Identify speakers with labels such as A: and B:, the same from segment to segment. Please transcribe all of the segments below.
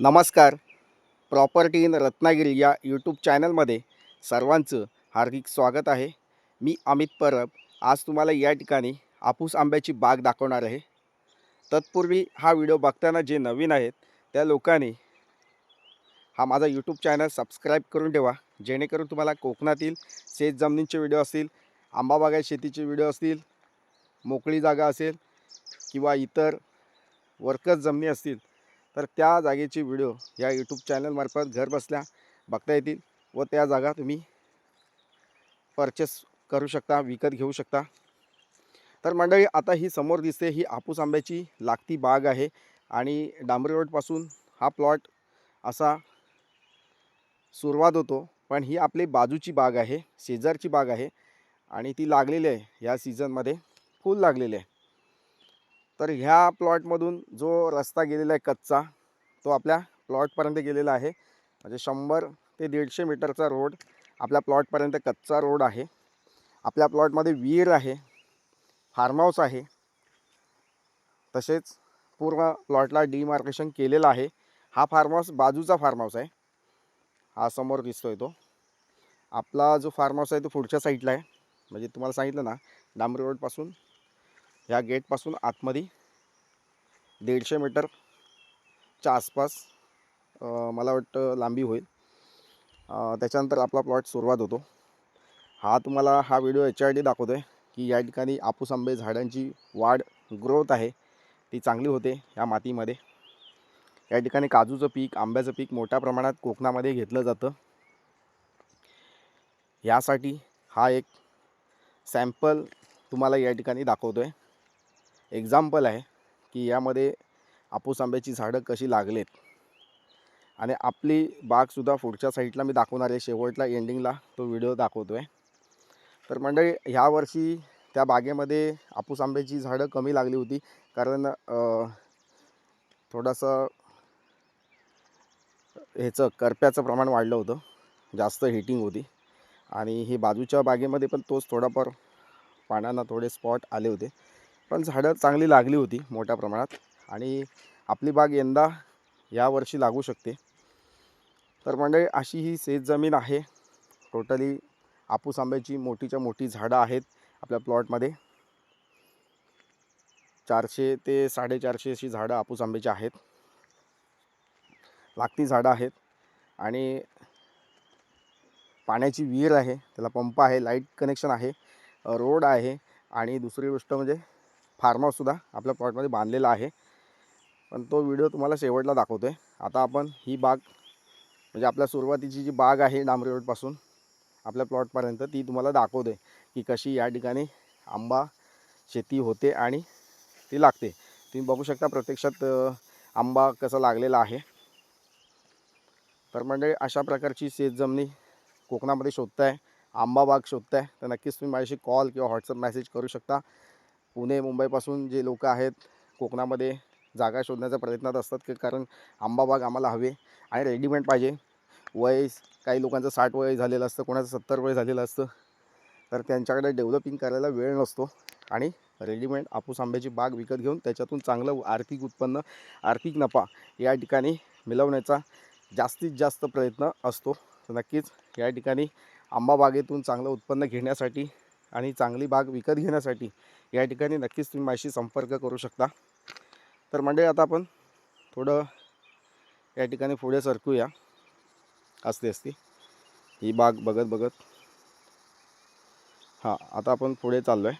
A: नमस्कार. Property in Ratnagiri या YouTube चॅनलमध्ये सर्वांचं हार्दिक स्वागत आहे. मी अमित परब. आज तुम्हाला या ठिकाणी आपूस आंब्याची बाग दाखवणार आहे. तत्पूर्वी हा व्हिडिओ बघताना जे नवीन आहेत त्या लोकांनी हा माझा यूट्यूब चॅनल सबस्क्राईब करून ठेवा. जेणेकरून तुम्हाला कोकणातील शेत जमिनींचे व्हिडिओ असतील आंबाबागात शेतीचे व्हिडिओ असतील मोकळी जागा असेल किंवा इतर वर्कर्स जमिनी असतील तर त्या जागेचे व्हिडिओ या यूट्यूब चॅनलमार्फत घर बसल्या बघता येतील व त्या जागा तुम्ही परचेस करू शकता विकत घेऊ शकता. तर मंडळी आता ही समोर दिसते ही आपूस आंब्याची लागती बाग आहे आणि डांबरी रोडपासून हा प्लॉट असा सुरुवात होतो. पण ही आपली बाजूची बाग आहे शेजारची बाग आहे आणि ती लागलेली आहे. या सीझनमध्ये फुल लागलेली आहे. तर ह्या प्लॉटमधून जो रस्ता गेलेला आहे कच्चा तो आपल्या प्लॉटपर्यंत गेलेला आहे. म्हणजे शंभर ते दीडशे मीटरचा रोड आपल्या प्लॉटपर्यंत कच्चा रोड आहे. आपल्या प्लॉटमध्ये विहीर आहे फार्म हाऊस आहे. तसेच पूर्ण प्लॉटला डिमार्केशन केलेलं आहे. हा फार्म हाऊस बाजूचा फार्म हाऊस आहे. हा समोर दिसतोय तो. आपला जो फार्म हाऊस आहे तो पुढच्या साईडला आहे. म्हणजे तुम्हाला सांगितलं ना डांबरी रोडपासून ह्या गेटपासून आतमध्ये दीडशे मीटरच्या आसपास मला वाटतं लांबी होईल. त्याच्यानंतर आपला प्लॉट सुरुवात होतो. हा तुम्हाला हा व्हिडिओ याच्यासाठी दाखवतो आहे की या ठिकाणी आपूस आंबे झाडांची वाढ ग्रोथ आहे ती चांगली होते ह्या मातीमध्ये. या ठिकाणी काजूचं पीक आंब्याचं पीक मोठ्या प्रमाणात कोकणामध्ये घेतलं जातं. यासाठी हा एक सॅम्पल तुम्हाला या ठिकाणी दाखवतो आहे एक्झाम्पल आहे की यामध्ये आपूस आंब्याची झाडं कशी लागलेत. आणि आपली बागसुद्धा पुढच्या साईडला मी दाखवणार आहे. शेवटला एंडिंगला तो व्हिडिओ दाखवतो आहे तर मंडळी ह्या वर्षी त्या बागेमध्ये आपूस आंब्याची झाडं कमी लागली होती. कारण थोडंसं ह्याचं करप्याचं प्रमाण वाढलं होतं. जास्त हिटिंग होती. आणि ही बाजूच्या बागेमध्ये पण तोच थोडाफार पानांना थोडे स्पॉट आले होते. पण झाडं चांगली लागली होती मोठ्या प्रमाणात. आणि आपली बाग यंदा यावर्षी लागू शकते. तर मंडळी अशी ही शेतजमीन आहे. टोटली आपूस आंब्याची मोठीच्या मोठी झाडं आहेत आपल्या प्लॉटमध्ये चारशे ते साडेचारशे अशी झाडं आपूस आंब्याची आहेत. लागती झाडं आहेत. आणि पाण्याची विहीर आहे त्याला पंप आहे लाइट कनेक्शन आहे रोड आहे. आणि दुसरी गोष्ट म्हणजे फार्म हाऊससुद्धा आपल्या प्लॉटमध्ये बांधलेला आहे. पण तो व्हिडिओ तुम्हाला शेवटला दाखवतो आहे आता आपण ही बाग म्हणजे आपल्या सुरुवातीची जी बाग आहे डांबरी रोडपासून आपल्या प्लॉटपर्यंत ती तुम्हाला दाखवतो आहे की कशी या ठिकाणी आंबा शेती होते आणि ती लागते. तुम्ही बघू शकता प्रत्यक्षात आंबा कसा लागलेला आहे. तर म्हणजे अशा प्रकारची शेतजमिनी कोकणामध्ये शोधताय आंबा बाग शोधताय तर नक्कीच तुम्ही माझ्याशी कॉल किंवा व्हॉट्सअप मेसेज करू शकता. पुणे मुंबईपासून जे लोक आहेत कोकणामध्ये जागा शोधण्याचा प्रयत्नात असतात की कारण आंबाबाग आम्हाला हवे आणि रेडीमेड पाहिजे. वय काही लोकांचं साठ वय झालेलं असतं कोणाचं सत्तर वय झालेलं असतं तर त्यांच्याकडे डेव्हलपिंग करायला वेळ नसतो आणि रेडीमेड आपूस आंब्याची बाग विकत घेऊन त्याच्यातून चांगलं आर्थिक उत्पन्न आर्थिक नफा या ठिकाणी मिळवण्याचा जास्तीत जास्त प्रयत्न असतो. तर नक्कीच या ठिकाणी आंबा बागेतून चांगलं उत्पन्न घेण्यासाठी आणि चांगली बाग विकत घेण्यासाठी या ठिकाणी नक्कीच तुम्ही माझ्याशी संपर्क करू शकता. तर म्हणजे आता आपण थोडं या ठिकाणी पुढे सरकूया. असते असती. ही बाग बघत बघत. हां आता आपण पुढे चाललो आहे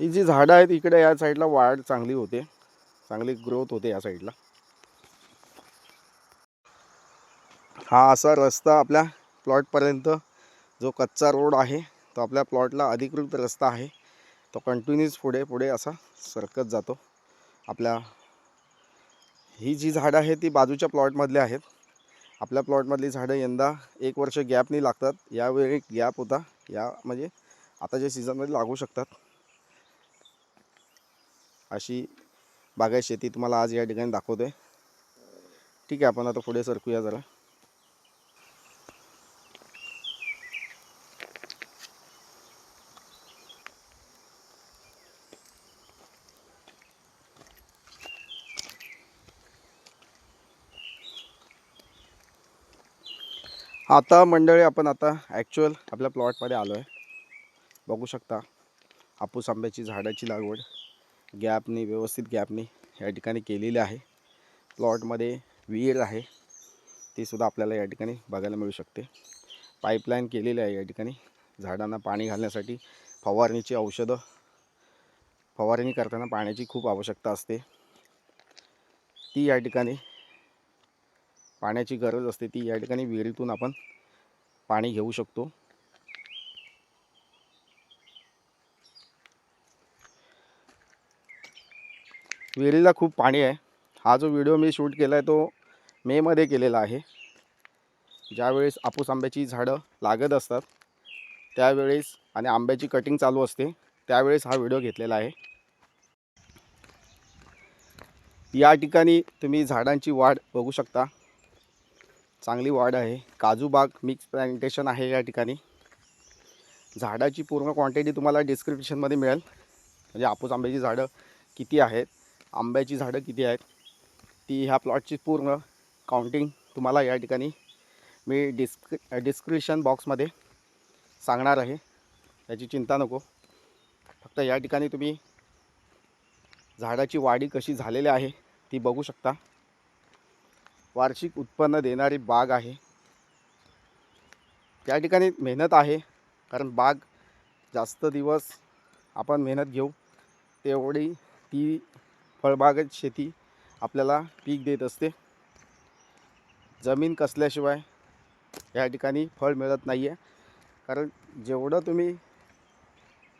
A: ही जी झाडं आहेत इकडे या साईडला वाढ चांगली होते. चांगली ग्रोथ होते या साईडला. हा असा रस्ता आपल्या प्लॉटपर्यंत जो कच्चा रोड आहे तो आपल्या प्लॉटला अधिकृत रस्ता आहे. तो कंटिन्यूस पुढे पुढे असा सरकत जातो. आपल्या ही जी झाडं आहेत ती बाजूच्या प्लॉटमधली आहेत. आपल्या प्लॉटमधली झाडं यंदा एक वर्ष गॅपनी लागतात. यावेळी गॅप होता. या म्हणजे आताच्या सीझनमध्ये लागू शकतात. अशी बागायत शेती तुम्हाला आज या ठिकाणी दाखवतो आहे ठीक आहे आपण आता पुढे सरकूया जरा. आता मंडळी आपण आता ॲक्च्युअल आपल्या प्लॉटमध्ये आलो आहे बघू शकता हापूस आंब्याची झाडाची लागवड गॅपनी व्यवस्थित गॅपनी या ठिकाणी केलेली आहे. प्लॉटमध्ये विहीर आहे तीसुद्धा आपल्याला या ठिकाणी बघायला मिळू शकते. पाईपलाईन केलेली आहे या ठिकाणी झाडांना पाणी घालण्यासाठी फवारणीची औषधं फवारणी करताना पाण्याची खूप आवश्यकता असते. ती या ठिकाणी पाण्याची गरज असते ती या ठिकाणी विहिरीतून आपण पाणी घेऊ शकतो. विहिरीला खूप पाणी आहे. हा जो व्हिडिओ मी शूट केला आहे तो मेमध्ये केलेला आहे. ज्यावेळेस आपूस आंब्याची झाडं लागत असतात त्यावेळेस आणि आंब्याची कटिंग चालू असते त्यावेळेस हा व्हिडिओ घेतलेला आहे. या ठिकाणी तुम्ही झाडांची वाढ बघू शकता. चांगली वाढ आहे. काजू बाग मिक्स प्लांटेशन आहे या ठिकाणी. झाडाची पूर्ण क्वांटिटी तुम्हाला डिस्क्रिप्शनमध्ये मिळेल. म्हणजे आपूस आंब्याची झाडं किती आहेत आंब्याची झाडं किती आहेत ती ह्या प्लॉटची पूर्ण काउंटिंग तुम्हाला या ठिकाणी मी डिस्क डिस्क्रिप्शन बॉक्समध्ये सांगणार आहे. याची चिंता नको. फक्त या ठिकाणी तुम्ही झाडाची वाढी कशी झालेली आहे ती बघू शकता. वार्षिक उत्पन्न देणारी बाग आहे. त्या ठिकाणी मेहनत आहे. कारण बाग जास्त दिवस आपण मेहनत घेऊ तेवढी ती फळबागत शेती आपल्याला पीक देत असते. जमीन कसल्याशिवाय या ठिकाणी फळ मिळत नाही आहे कारण जेवढं तुम्ही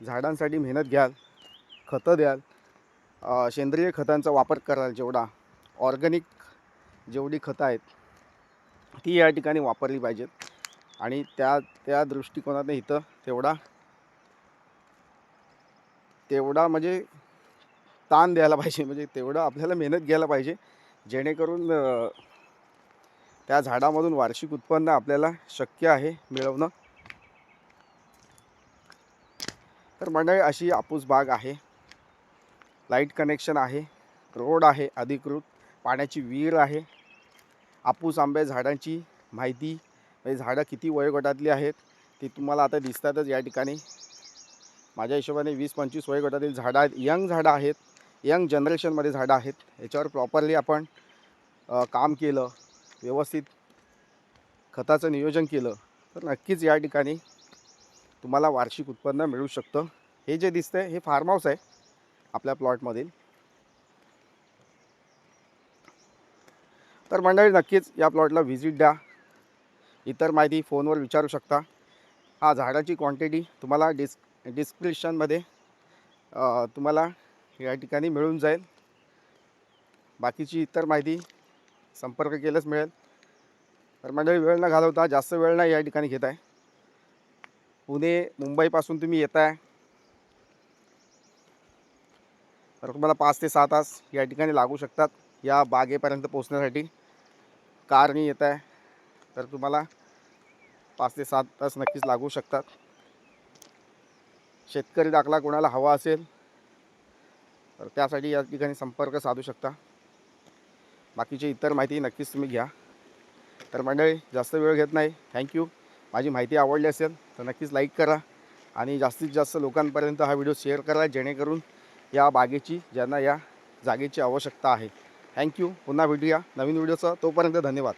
A: झाडांसाठी मेहनत घ्याल खतं द्याल सेंद्रिय खतांचा वापर कराल जेवढा ऑर्गॅनिक जेवढी खतं आहेत ती या ठिकाणी वापरली पाहिजेत. आणि त्या त्या दृष्टिकोनाने इथं तेवढा तेवढा म्हणजे ताण द्यायला पाहिजे. म्हणजे तेवढं आपल्याला मेहनत घ्यायला पाहिजे. जेणेकरून त्या झाडामधून वार्षिक उत्पन्न आपल्याला शक्य आहे मिळवणं. तर मंडळी अशी आपूस बाग आहे. लाइट कनेक्शन आहे. रोड आहे अधिकृत. पाण्याची विहीर आहे. आपूस आंबे झाडांची माहिती म्हणजे झाडं किती वयोगटातली आहेत ती तुम्हाला आता दिसतातच या ठिकाणी. माझ्या हिशोबाने वीस पंचवीस वयोगटातील झाडं आहेत यंग झाडं आहेत यंग जनरेशनमध्ये झाडं आहेत याच्यावर प्रॉपरली आपण काम केलं व्यवस्थित खताचं नियोजन केलं तर नक्कीच या ठिकाणी तुम्हाला वार्षिक उत्पन्न मिळू शकतं. हे जे दिसतंय हे फार्म हाऊस आहे आपल्या प्लॉटमधील तर मंडळी नक्कीच या प्लॉटला व्हिजिट द्या. इतर माहिती फोनवर विचारू शकता. हा झाडाची क्वांटिटी तुम्हाला डिस् डिस्क्रिप्शनमध्ये तुम्हाला या ठिकाणी मिळून जाईल. बाकीची इतर माहिती संपर्क केल्यास मिळेल. तर मंडळी वेळ न घालवता जास्त वेळ नाही या ठिकाणी घेत आहे पुणे मुंबईपासून तुम्ही येत आहे तर तुम्हाला पाच ते सहा तास या ठिकाणी लागू शकतात. या बागेपर्यंत पोचण्यासाठी कारनी येत आहे. तर तुम्हाला पाच ते सात तास नक्कीच लागू शकतात. शेतकरी दाखला कोणाला हवा असेल तर त्यासाठी या ठिकाणी संपर्क साधू शकता. बाकीची इतर माहिती नक्कीच तुम्ही घ्या. तर मंडळी जास्त वेळ घेत नाही. थँक्यू माझी माहिती आवडली असेल तर नक्कीच लाईक करा आणि जास्तीत जास्त लोकांपर्यंत हा व्हिडिओ शेअर करा जेणेकरून या बागेची ज्यांना या जागेची आवश्यकता आहे. थँक्यू. पुन्हा भेटूया नवीन व्हिडिओचं. तोपर्यंत धन्यवाद.